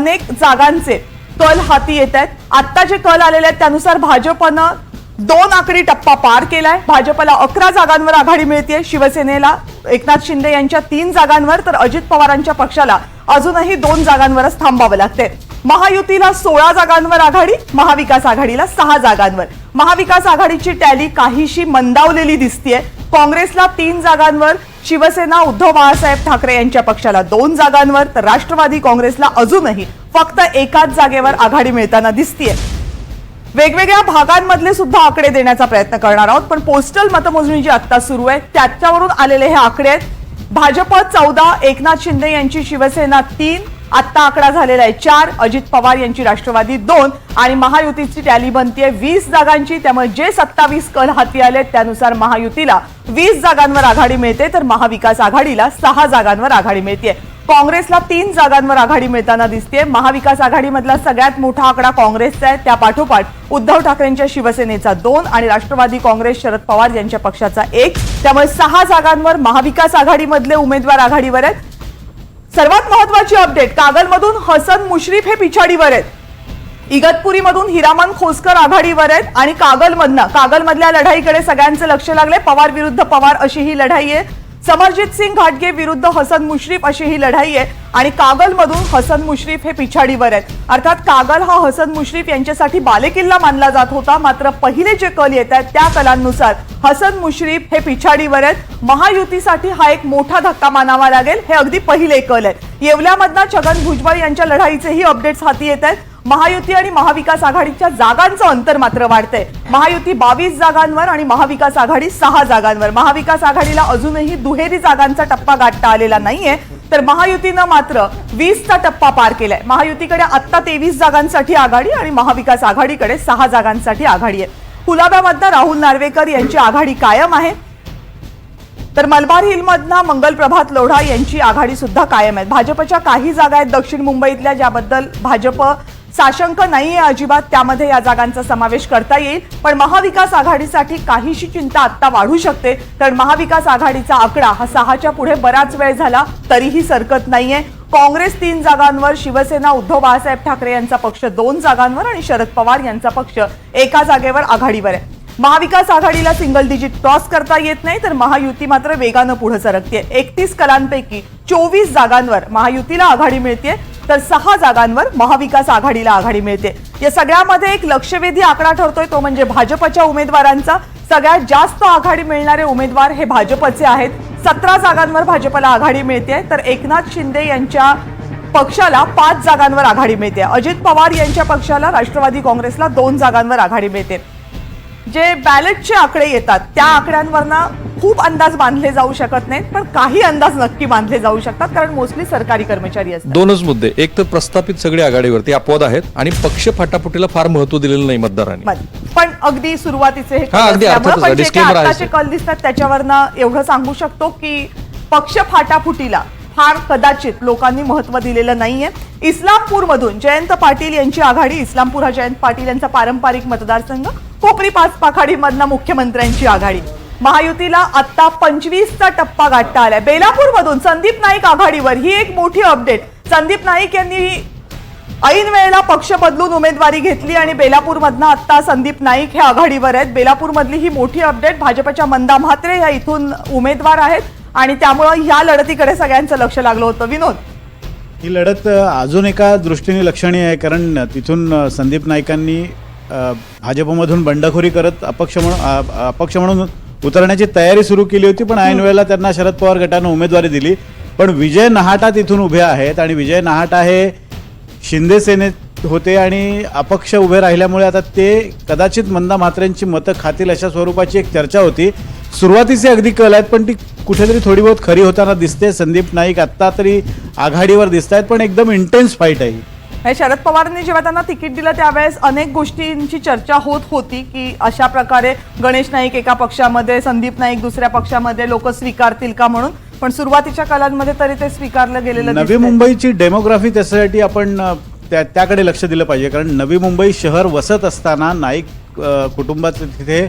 अनेक जागांचे कल हाती येत आहेत. आता जे कल आलेले आहेत त्यानुसार भाजपनं दोन आकडी टप्पा पार केलाय. भाजपला अकरा जागांवर आघाडी मिळते शिवसेनेला एकनाथ शिंदे यांच्या तीन जागांवर तर अजित पवारांच्या पक्षाला अजूनही दोन जागांवरच थांबावं लागते महायुतीला सोळा जागांवर आघाडी महाविकास आघाडीला सहा जागांवर. महाविकास आघाडीची टॅली काहीशी मंदावलेली दिसतीये. काँग्रेसला तीन जागांवर शिवसेना उद्धव बाळासाहेब ठाकरे यांच्या पक्षाला दोन जागांवर तर राष्ट्रवादी काँग्रेसला अजूनही फक्त एकाच जागेवर आघाडी मिळताना दिसतीये. वेगवेगळ्या भागांमधले सुद्धा आकडे देण्याचा प्रयत्न करणार आहोत पण पोस्टल मतमोजणी जी आता सुरू आहे त्याच्यावरून आलेले हे आकडे आहेत. भाजप चौदा एकनाथ शिंदे यांची शिवसेना तीन आत्ता आकडा झालेला आहे. चार अजित पवार यांची राष्ट्रवादी दोन आणि महायुतीची टॅली बनतीये. वीस जागांची त्यामुळे जे सत्तावीस कल हाती आले त्यानुसार महायुतीला वीस जागांवर आघाडी मिळते. तर महाविकास आघाडीला सहा जागांवर आघाडी मिळते काँग्रेसला तीन जागांवर आघाडी मिळताना दिसते महाविकास आघाडीमधला सगळ्यात मोठा आकडा काँग्रेसचा आहे. त्या पाठोपाठ उद्धव ठाकरेंच्या शिवसेनेचा दोन आणि राष्ट्रवादी काँग्रेस शरद पवार यांच्या पक्षाचा एक. त्यामुळे सहा जागांवर महाविकास आघाडीमधले उमेदवार आघाडीवर आहेत. सर्वात महत्वाची अपडेट कागलमधून हसन मुश्रीफ हे पिछाडीवर आहेत. इगतपुरीमधून हिरामन खोसकर आघाडीवर आहेत आणि कागलमधनं कागलमधल्या लढाईकडे सगळ्यांचं लक्ष लागले पवार विरुद्ध पवार अशी ही लढाई आहे. समरजित सिंग घाटगे विरुद्ध हसन मुश्रीफ अशी ही लढाई आहे आणि कागलमधून हसन मुश्रीफ हे पिछाडीवर आहेत. अर्थात कागल हा हसन मुश्रीफ यांच्यासाठी बालेकिल्ला मानला जात होता. मात्र पहिले जे कल येत आहेत त्या कलांनुसार हसन मुश्रीफ हे पिछाडीवर आहेत. महायुतीसाठी हा एक मोठा धक्का मानावा लागेल. हे अगदी पहिले कल आहेत. येवल्यामधनं छगन भुजबळ यांच्या लढाईचेही अपडेट्स हाती येत आहेत. महायुती आणि महाविकास आघाडीच्या जागांचं अंतर मात्र वाढतंय. महायुती बावीस जागांवर आणि महाविकास आघाडी सहा जागांवर. महाविकास आघाडीला अजूनही दुहेरी जागांचा टप्पा गाठता आलेला नाहीये तर महायुतीनं मात्र वीसचा टप्पा पार केलाय. महायुतीकडे आत्ता तेवीस जागांसाठी आघाडी आणि महाविकास आघाडीकडे सहा जागांसाठी आघाडी आहे. कुलाब्यामधनं राहुल नार्वेकर यांची आघाडी कायम आहे. तर मलबार हिलमधनं मंगल प्रभात लोढा यांची आघाडी सुद्धा कायम आहे. भाजपच्या काही जागा आहेत दक्षिण मुंबईतल्या ज्याबद्दल भाजप साशंक नाहीये अजिबात त्यामध्ये या जागांचा समावेश करता येईल. पण महाविकास आघाडीसाठी काहीशी चिंता आत्ता वाढू शकते. तर महाविकास आघाडीचा आकडा हा सहाच्या पुढे बराच वेळ झाला तरीही सरकत नाहीये. काँग्रेस तीन जागांवर शिवसेना उद्धव बाळासाहेब ठाकरे यांचा पक्ष दोन जागांवर आणि शरद पवार यांचा पक्ष एका जागेवर आघाडीवर आहे. महाविकास आघाडीला सिंगल डिजिट क्रॉस करता येत नाही तर महायुती मात्र वेगानं पुढे सरकते एकतीस कलांपैकी चोवीस जागांवर महायुतीला आघाडी मिळते तर सहा जागांवर महाविकास आघाडीला आघाडी मिळते. या सगळ्यामध्ये एक लक्षवेधी आकडा ठरतोय तो म्हणजे भाजपच्या उमेदवारांचा. सगळ्यात जास्त आघाडी मिळणारे उमेदवार हे भाजपचे आहेत. सतरा जागांवर भाजपला आघाडी मिळते तर एकनाथ शिंदे यांच्या पक्षाला पाच जागांवर आघाडी मिळते. अजित पवार यांच्या पक्षाला राष्ट्रवादी काँग्रेसला दोन जागांवर आघाडी मिळते. जे बॅलेटचे आकडे येतात त्या आकड्यांवरनं खूप अंदाज बांधले जाऊ शकत नाहीत पण काही अंदाज नक्की बांधले जाऊ शकतात कारण मोस्टली सरकारी कर्मचारी असतात दोनच मुद्दे एक तर प्रस्थापित सगळे आघाडीवरती अपवाद आहेत आणि पक्ष फाटाफुटीला फार महत्त्व दिलेलं नाही मतदारांनी. पण अगदी सुरुवातीचे हे हा, कल अगदी असल्यामुळं, अर्थातच, पण जे काही disclaimer आहेच. आताचे कल दिसतात त्याच्यावरनं एवढं सांगू शकतो की पक्ष फाटाफुटीला फार कदाचित लोकांनी महत्त्व दिलेलं नाहीये इस्लामपूरमधून जयंत पाटील यांची आघाडी इस्लामपूर हा जयंत पाटील यांचा पारंपरिक मतदारसंघ कोपरी पाच पाखाडीमधनं मुख्यमंत्र्यांची आघाडी. महायुतीला आता पंचवीसचा टप्पा गाठता आलाय. बेलापूरमधून संदीप नाईक आघाडीवर ही एक मोठी अपडेट. संदीप नाईक यांनी ऐन वेळेला पक्ष बदलून उमेदवारी घेतली आणि बेलापूरमधनं आत्ता संदीप नाईक हे आघाडीवर आहेत. बेलापूरमधली ही मोठी अपडेट भाजपच्या मंदा म्हात्रे ह्या इथून उमेदवार आहेत आणि त्यामुळं ह्या लढतीकडे सगळ्यांचं लक्ष लागलं होतं. विनोद? ही लढत अजून एका दृष्टीने लक्षणीय आहे कारण तिथून संदीप नाईकांनी भाजपमधून बंडखोरी करत अपक्ष म्हणून अपक्ष म्हणून उतरण्याची तयारी सुरू केली होती पण ऐन वेळेला त्यांना शरद पवार गटानं उमेदवारी दिली. पण विजय नहाटा तिथून उभे आहेत आणि विजय नहाटा हे शिंदे सेनेत होते आणि अपक्ष उभे राहिल्यामुळे आता ते कदाचित मंदा म्हात्रेंची मतं खातील अशा स्वरूपाची एक चर्चा होती. सुरुवातीचे अगदी कल आहेत पण ती कुठेतरी थोडी बहुत खरी होताना दिसते. संदीप नाईक आत्ता तरी आघाडीवर दिसत आहेत पण एकदम इंटेन्स फाईट आहे ही. शरद पवारांनी जेव्हा त्यांना तिकीट दिलं त्यावेळेस अनेक गोष्टींची चर्चा होत होती की अशा प्रकारे गणेश नाईक एका पक्षामध्ये संदीप नाईक दुसऱ्या पक्षामध्ये लोक स्वीकारतील का म्हणून पण सुरुवातीच्या कालांमध्ये तरी ते स्वीकारलं गेलेलं नवी. मुंबईची डेमोग्राफी त्याच्यासाठी आपण त्याकडे लक्ष दिलं पाहिजे कारण नवी मुंबई शहर वसत असताना नाईक अ, कुटुंबाचं तिथे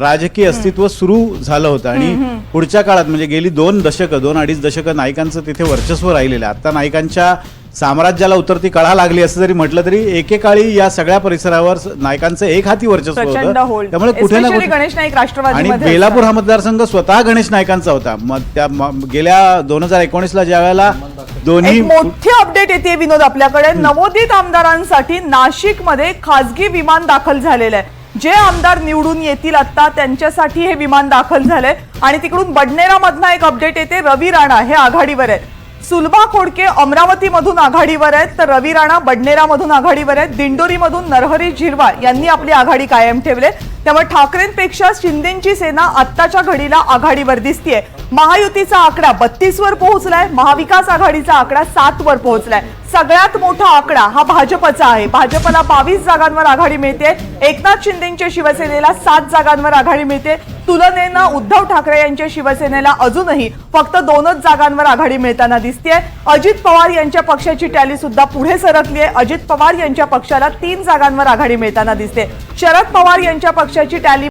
राजकीय अस्तित्व सुरू झालं होतं आणि पुढच्या काळात म्हणजे गेली दोन दशकं दोन अडीच दशकं नायकांचं तिथे वर्चस्व राहिलेलं आहे. आता नायकांच्या साम्राज्याला उतरती कळा लागली असं जरी म्हटलं तरी एकेकाळी या सगळ्या परिसरावर नायकांचं एक हाती वर्चस्व होतं. त्यामुळे कुठे ना कुठे गणेश नाईक आणि बेलापूर हा मतदारसंघ स्वतः गणेश नायकांचा होता. मग त्या गेल्या दोन हजार एकोणीसला ज्या वेळेला दोन्ही मोठी अपडेट येते विनोद आपल्याकडे. नवोदित आमदारांसाठी नाशिकमध्ये खासगी विमान दाखल झालेलं आहे. जे आमदार निवडून येतील आत्ता त्यांच्यासाठी हे विमान दाखल झालंय. आणि तिकडून बडनेरामधला एक अपडेट येते रवी राणा हे आघाडीवर आहेत. सुलभा खोडके अमरावतीमधून आघाडीवर आहेत तर रवी राणा बडनेरामधून आघाडीवर आहेत. दिंडोरीमधून नरहरी झिरवाळ यांनी आपली आघाडी कायम ठेवले त्यामुळे ठाकरेंपेक्षा शिंदेची सेना आत्ताच्या घडीला आघाडीवर दिसतीये. महायुतीचा आकडा बत्तीस वर पोहोचलाय महाविकास आघाडीचा आकडा सात वर पोहोचलाय. सगळ्यात मोठा आकडा हा भाजपचा आहे. भाजपला बावीस जागांवर आघाडी मिळते. एकनाथ शिंदेच्या शिवसेनेला सात जागांवर आघाडी मिळते. तुलनेनं उद्धव ठाकरे यांच्या शिवसेनेला अजूनही फक्त दोनच जागांवर आघाडी मिळताना दिसतेय. अजित पवार यांच्या पक्षाची टॅली सुद्धा पुढे सरकली आहे अजित पवार यांच्या पक्षाला तीन जागांवर आघाडी मिळताना दिसते. शरद पवार यांच्या पक्षाची टॅली